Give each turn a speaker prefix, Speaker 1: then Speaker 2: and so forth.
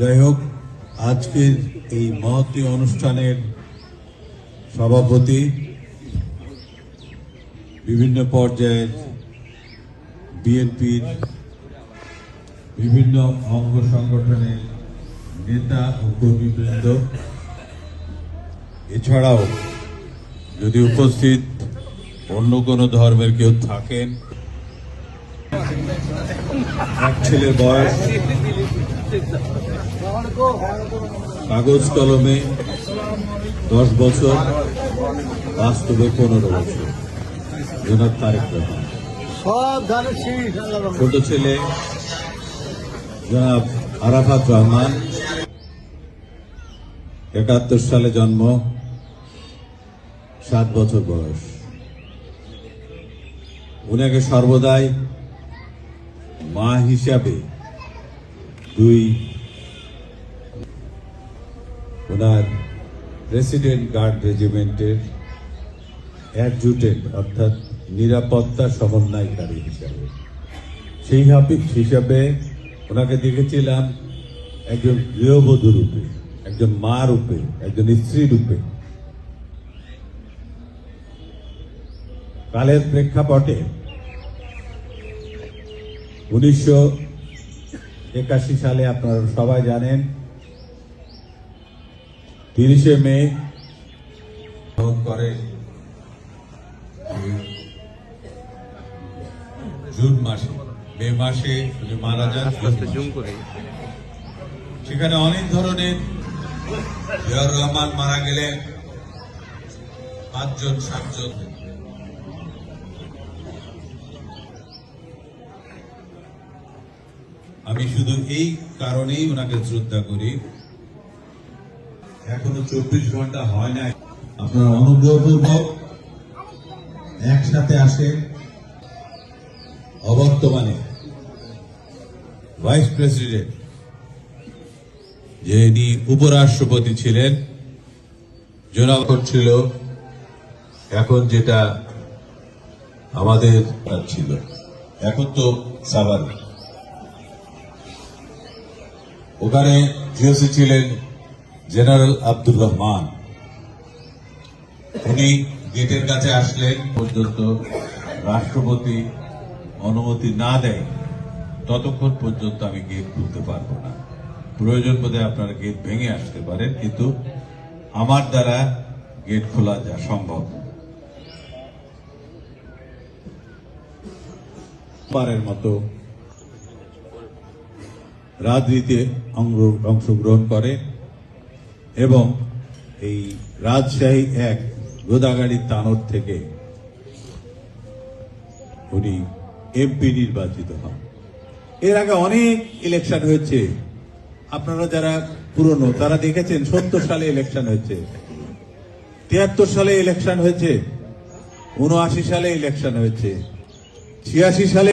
Speaker 1: যাই হোক আজকের এই মহতী অনুষ্ঠানের সভাপতি বিভিন্ন পর্যায়ের বিএনপির বিভিন্ন অঙ্গ সংগঠনের নেতা ও কর্মীবৃন্দ, এছাড়াও যদি উপস্থিত অন্য কোনো ধর্মের কেউ থাকেন, এক ছেলের বয়স কাগজ কলমে দশ বছর বাস্তবে পনেরো বছর। জনাব তারেক রহমান। ছোট ছেলে জনাব আরাফাত রহমান। একাত্তর সালে জন্ম সাত বছর বয়স। উনাকে সর্বদাই মা হিসাবে দুই ওনার প্রেসিডেন্ট গার্ড রেজিমেন্টের অ্যাডজুটেন্ট, অর্থাৎ নিরাপত্তা সমন্বয়কারী হিসাবে। সেই হিসাবে ওনাকে দেখেছিলাম একজন গৃহবধূ রূপে, একজন মা রূপে, একজন স্ত্রী রূপে। কালের প্রেক্ষাপটে উনিশশো একাশি সালে আপনারা সবাই জানেন তিরিশে মে করে জুন মাসে মে মাসে উনি মারা যান সেখানে অনেক ধরনের জিয়াউর রহমান মারা গেলেন পাঁচজন সাতজন। আমি শুধু এই কারণেই ওনাকে শ্রদ্ধা করি। এখনও চব্বিশ ঘণ্টা হয় নাই। আপনার অনুগ্রহপূর্বক একসাথে আসে অবর্তমানে ভাইস প্রেসিডেন্ট যে ইনি উপরাষ্ট্রপতি ছিলেন জোনাব ছিল এখন যেটা আমাদের ছিল। এখন তো সাভার। ওখানে জিওসি ছিলেন জেনারেল আব্দুর রহমান। উনি গেটের কাছে আসলেন, পর্যন্ত রাষ্ট্রপতি অনুমতি না দেয়, ততক্ষণ পর্যন্ত আমি গেট খুলতে পারব না। প্রয়োজন বোধে আপনারা গেট ভেঙে আসতে পারেন, কিন্তু আমার দ্বারা গেট খোলা যা সম্ভব। পারের মতো রাজনীতিতে অঙ্গ- অংশগ্রহণ করে। এবং এই রাজশাহী এক গোদাগাড়ি তানর থেকে উনি এমপি নির্বাচিত হন। এর আগে অনেক ইলেকশন হয়েছে। আপনারা যারা পুরনো, তারা দেখেছেন সত্তর সালে ইলেকশন হয়েছে, তিয়াত্তর সালে ইলেকশন হয়েছে উনআশি সালে ইলেকশন হয়েছে, ছিয়াশি সালে